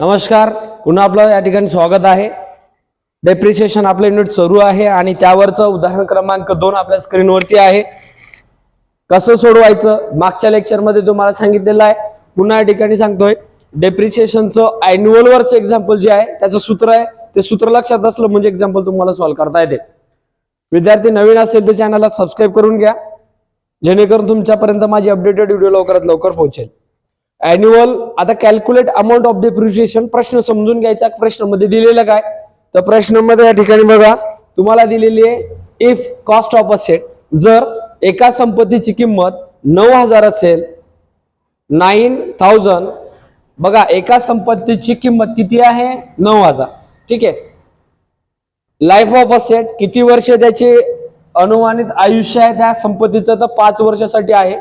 नमस्कार. पुन्हा आपलं या ठिकाणी स्वागत आहे. डेप्रिसिएशन आपलं युनिट सुरू आहे आणि त्यावरचं उदाहरण क्रमांक दोन आपल्या स्क्रीनवरती आहे. कसं सोडवायचं? मागच्या लेक्चरमध्ये तुम्हाला सांगितलेलं आहे. पुन्हा या ठिकाणी सांगतोय. डेप्रिसिएशनचं अॅन्युअल वरचं एक्झाम्पल जे आहे त्याचं सूत्र आहे. ते सूत्र लक्षात असलं म्हणजे एक्झाम्पल तुम्हाला सॉल्व्ह करता येते. विद्यार्थी नवीन असेल तर चॅनलला सबस्क्राईब करून घ्या. जेणेकरून तुमच्यापर्यंत माझी अपडेटेड व्हिडिओ लवकरात लवकर पोहोचेल. अॅन्युअल आता कॅल्क्युलेट अमाऊंट ऑफ डेप्रिशिएशन प्रश्न समजून घ्यायचा प्रश्नामध्ये दिलेलं काय? तर प्रश्नामध्ये या ठिकाणी बघा तुम्हाला दिलेली आहे इफ कॉस्ट ऑफ असेट जर एका संपत्तीची किंमत नऊ हजार असेल नाईन थाउजंड बघा एका संपत्तीची किंमत किती आहे? नऊ हजार. ठीक आहे? लाईफ ऑफ असेट किती वर्ष त्याचे अनुमानित आयुष्य आहे त्या संपत्तीचं? तर पाच वर्षासाठी आहे.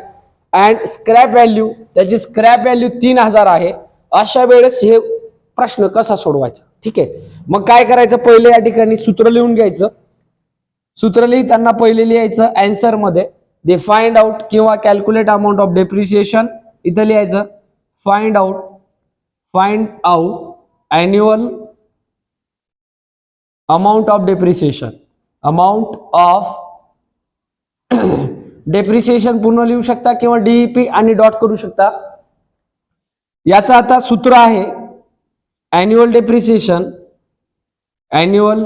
अँड स्क्रॅप व्हॅल्यू त्याची स्क्रॅप व्हॅल्यू तीन हजार आहे. अशा वेळेस हे प्रश्न कसा सोडवायचा? ठीक आहे? मग काय करायचं? पहिले या ठिकाणी सूत्र लिहून घ्यायचं. सूत्र लिहिताना पहिले लिहायचं अँसरमध्ये. दे फाइंड आउट किंवा कॅल्क्युलेट अमाऊंट ऑफ डेप्रिसिएशन इथं लिहायचं find out find out annual amount of depreciation amount of depreciation पूर्ण लिहू शकता किंवा डीईपी आणि डॉट करू शकता. याचं आता सूत्र आहे अॅन्युअल डेप्रिसिएशन अॅन्युअल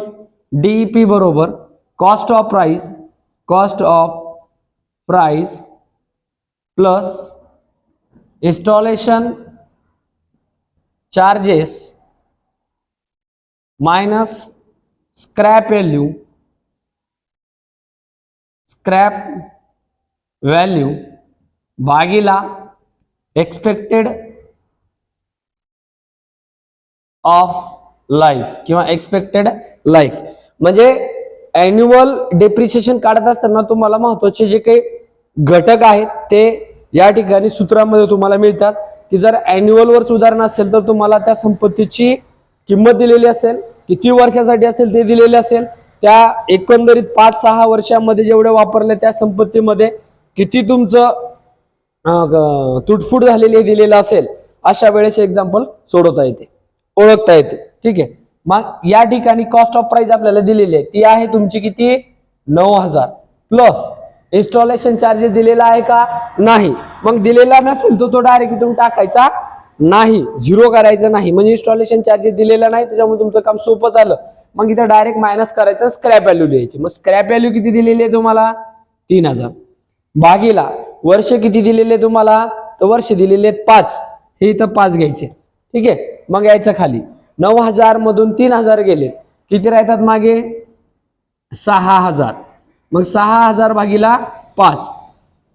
डीईपी बरोबर cost of price cost of price plus installation charges minus scrap value scrap value भागीला एक्सपेक्टेड ऑफ लाईफ किंवा एक्सपेक्टेड लाईफ म्हणजे अॅन्युअल डेप्रिसिएशन काढत असताना तुम्हाला महत्त्वाचे जे काही घटक आहेत ते या ठिकाणी सूत्रामध्ये तुम्हाला मिळतात. की जर अॅन्युअलवरच उदाहरण सुधारणा असेल तर तुम्हाला त्या संपत्तीची किंमत दिलेली असेल किती वर्षासाठी असेल ते दिलेले असेल. त्या एकंदरीत पाच सहा वर्षामध्ये जेवढे वापरले त्या संपत्तीमध्ये किती तुमचं तुटफूट झालेली दिलेलं असेल अशा वेळेस एक्झाम्पल सोडवता येते ओळखता येते. ठीक आहे? मग या ठिकाणी कॉस्ट ऑफ प्राइस आपल्याला दिलेली आहे. ती आहे तुमची किती? नऊ हजार. प्लस इन्स्टॉलेशन चार्जेस दिलेला आहे का? नाही. मग दिलेला नसेल तर तो डायरेक्ट इथून टाकायचा नाही. झिरो करायचं नाही. म्हणजे इन्स्टॉलेशन चार्जेस दिलेला नाही त्याच्यामुळे तुमचं काम सोपं झालं. मग इथं डायरेक्ट मायनस करायचं स्क्रॅप व्हॅल्यू द्यायची. मग स्क्रॅप व्हॅल्यू किती दिलेली आहे तुम्हाला? तीन हजार. भागीला वर्ष किती दिलेले तुम्हाला? तर वर्ष दिलेले आहेत पाच. हे इथं पाच घ्यायचे. ठीक आहे? मग यायचं खाली. नऊ हजार मधून तीन हजार गेले. किती राहतात मागे? सहा हजार. मग सहा हजार भागीला पाच.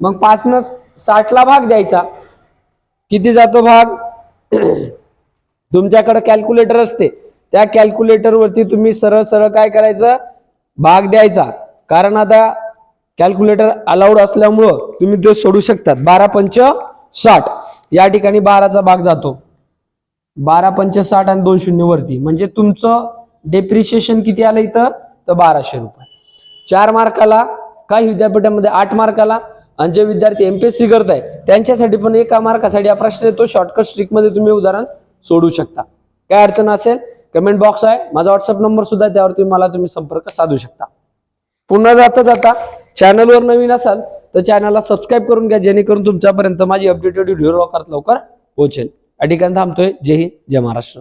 मग पाचनं साठला भाग द्यायचा. किती जातो भाग? तुमच्याकडे कॅल्क्युलेटर असते. त्या कॅल्क्युलेटरवरती तुम्ही सरळ सरळ काय करायचं? भाग द्यायचा. कारण आता कॅल्क्युलेटर अलाउड असल्यामुळं तुम्ही ते सोडू शकतात. बारा पंच साठ. या ठिकाणी बाराचा भाग जातो. बारा पंच साठ आणि दोन शून्य वरती. म्हणजे तुमचं डेप्रिशिएशन किती आलं इथं? तर बाराशे रुपये. चार मार्काला काही विद्यापीठामध्ये आठ मार्काला आणि जे विद्यार्थी एमपीएससी करत आहे त्यांच्यासाठी पण एका मार्कासाठी हा प्रश्न येतो. शॉर्टकट स्ट्रिकमध्ये तुम्ही उदाहरण सोडू शकता. काय अडचण असेल कमेंट बॉक्स आहे. माझा व्हॉट्सअप नंबर सुद्धा त्यावरती मला तुम्ही संपर्क साधू शकता. पुन्हा जाता जाता चॅनलवर नवीन असाल तर चॅनलला सबस्क्राईब करून घ्या जेणेकरून तुमच्यापर्यंत माझी अपडेटेड व्हिडिओ लवकरात लवकर पोहोचेल. या ठिकाणी थांबतोय. जय हिंद जय महाराष्ट्र.